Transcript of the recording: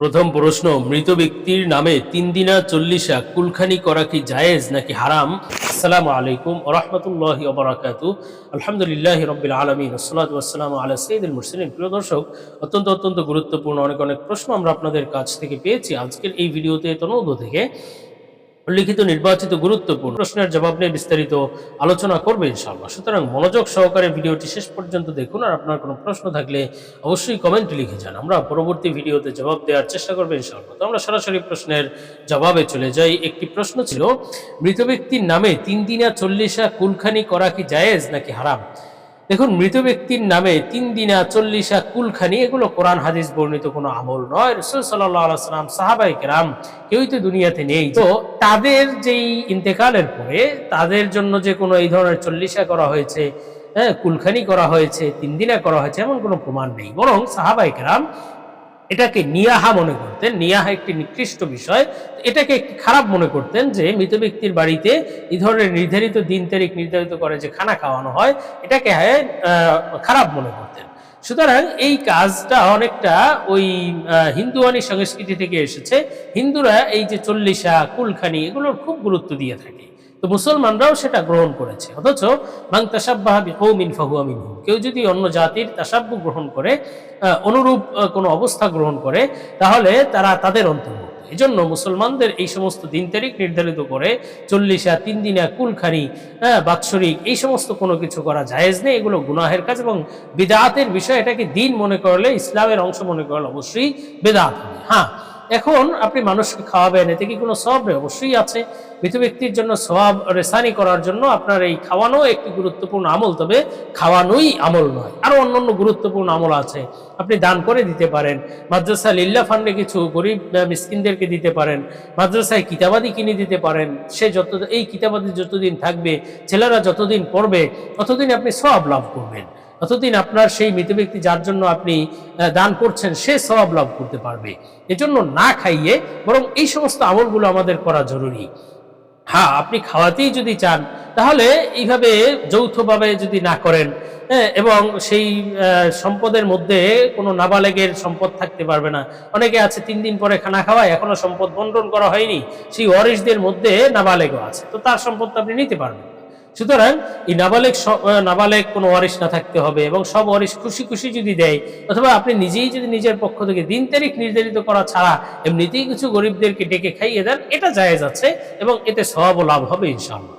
প্রথম প্রশ্ন, মৃত ব্যক্তির নামে তিন দিনা চল্লিশা কুলখানি করা কি জায়েজ নাকি হারাম? আসসালামু আলাইকুম ওরহমতুল্লাহ ওবরাকাতু আলহামদুলিল্লাহ রবিল আলমিন আসসালাতু আসসালামু আলা সঈদুল মুরসিলিন। প্রিয় দর্শক, অত্যন্ত অত্যন্ত গুরুত্বপূর্ণ অনেক অনেক প্রশ্ন আমরা আপনাদের কাছ থেকে পেয়েছি। আজকের এই ভিডিওতে তনুদ থেকে লিখিত নির্বাচিত গুরুত্বপূর্ণ প্রশ্নের জবাব নিয়ে বিস্তারিত আলোচনা করবে ইনশাআল্লাহ। সুতরাং মনোযোগ সহকারে ভিডিওটি শেষ পর্যন্ত দেখুন আর আপনার কোনো প্রশ্ন থাকলে অবশ্যই কমেন্ট লিখে যান। আমরা পরবর্তী ভিডিওতে জবাব দেওয়ার চেষ্টা করব ইনশাআল্লাহ। তো আমরা সরাসরি প্রশ্নের জবাবে চলে যাই। একটি প্রশ্ন ছিল, মৃত ব্যক্তির নামে তিন দিনা চল্লিশা কুলখানি করা কি জায়েজ নাকি হারাম? দেখুন, মৃত ব্যক্তির নামে তিন দিনা চল্লিশা কুলখানি, এগুলো কোরআন, হাদিস বর্ণিত কোনো আমল নয়। রসুল সাল্লাম সাহাবাই কেরাম, কেউই তো দুনিয়াতে নেই। তো তাদের যেই ইন্তেকালের পরে, তাদের জন্য যে কোনো এই ধরনের চল্লিশা করা হয়েছে হ্যাঁ কুলখানি করা হয়েছে, তিন দিনা করা হয়েছে, এমন কোনো প্রমাণ নেই। বরং সাহাবাই কেরাম এটাকে নিয়াহা মনে করতেন। নিয়াহা একটি নিকৃষ্ট বিষয়। এটাকে একটি খারাপ মনে করতেন যে, মৃত ব্যক্তির বাড়িতে এই ধরনের নির্ধারিত দিন তারিখ নির্ধারিত করে যে খানা খাওয়ানো হয়, এটাকে খারাপ মনে করতেন। সুতরাং এই কাজটা অনেকটা ওই হিন্দুয়ানি সংস্কৃতি থেকে এসেছে। হিন্দুরা এই যে চল্লিশা, কুলখানি, এগুলোর খুব গুরুত্ব দিয়ে থাকে। তো মুসলমানরাও সেটা গ্রহণ করেছে। অথচ মাং তাসাব্বাহ বিকৌমিন ফাহুয়া মিনহুম। কেউ যদি অন্য জাতির তাসাব্য গ্রহণ করে অনুরূপ কোনো অবস্থা গ্রহণ করে, তাহলে তারা তাদের অন্তর্ভুক্ত। এই জন্য মুসলমানদের এই সমস্ত দিন তারিখ নির্ধারিত করে চল্লিশা তিন দিনা কুলখানি হ্যাঁ বাৎসরিক, এই সমস্ত কোনো কিছু করা জায়েজ নেই। এগুলো গুনাহের কাজ এবং বেদাতের বিষয়। এটাকে দিন মনে করলে, ইসলামের অংশ মনে করলে অবশ্যই বেদাত হবে। হ্যাঁ এখন আপনি মানুষকে খাওয়াবেন, এতে কি কোনো সব নেই? অবশ্যই আছে। মৃত ব্যক্তির জন্য সবাব রেসানি করার জন্য আপনার এই খাওয়ানো একটি গুরুত্বপূর্ণ আমল, তবে খাওয়ানোই আমল নয় আরও অন্যান্য গুরুত্বপূর্ণ আমল আছে। আপনি দান করে দিতে পারেন। মাদ্রাসা লিল্লা ফান্ডে কিছু গরিব মিসকিনদেরকে দিতে পারেন। মাদ্রাসায় কিতাবাদি কিনে দিতে পারেন। সে যত, এই কিতাবাদি যতদিন থাকবে, ছেলেরা যতদিন পড়বে, ততদিন আপনি সব লাভ করবেন। ততদিন আপনার সেই মৃত ব্যক্তি যার জন্য আপনি দান করছেন সে সব লাভ করতে পারবে। এজন্য না খাইয়ে বরং এই সমস্ত আমলগুলো আমাদের করা জরুরি। হ্যাঁ আপনি খাওয়াতেই যদি চান তাহলে এইভাবে যৌথভাবে যদি না করেন হ্যাঁ, এবং সেই সম্পদের মধ্যে কোনো নাবালেগের সম্পদ থাকতে পারবে না। অনেকে আছে তিন দিন পরে খানা খাওয়ায় এখনও সম্পদ বন্টন করা হয়নি। সেই ওয়ারিশদের মধ্যে নাবালেগও আছে। তো তার সম্পদ আপনি নিতে পারবেন। সুতরাং এই নাবালেক নাবালেক কোনো ওয়ারিশ না থাকতে হবে এবং সব ওয়ারিশ খুশি খুশি যদি দেয়, অথবা আপনি নিজেই যদি নিজের পক্ষ থেকে দিন তারিখ নির্ধারিত করা ছাড়া এমনিতেই কিছু গরিবদেরকে ডেকে খাইয়ে দেন, এটা জায়েজ আছে এবং এতে সব লাভ হবে ইনশাআল্লাহ।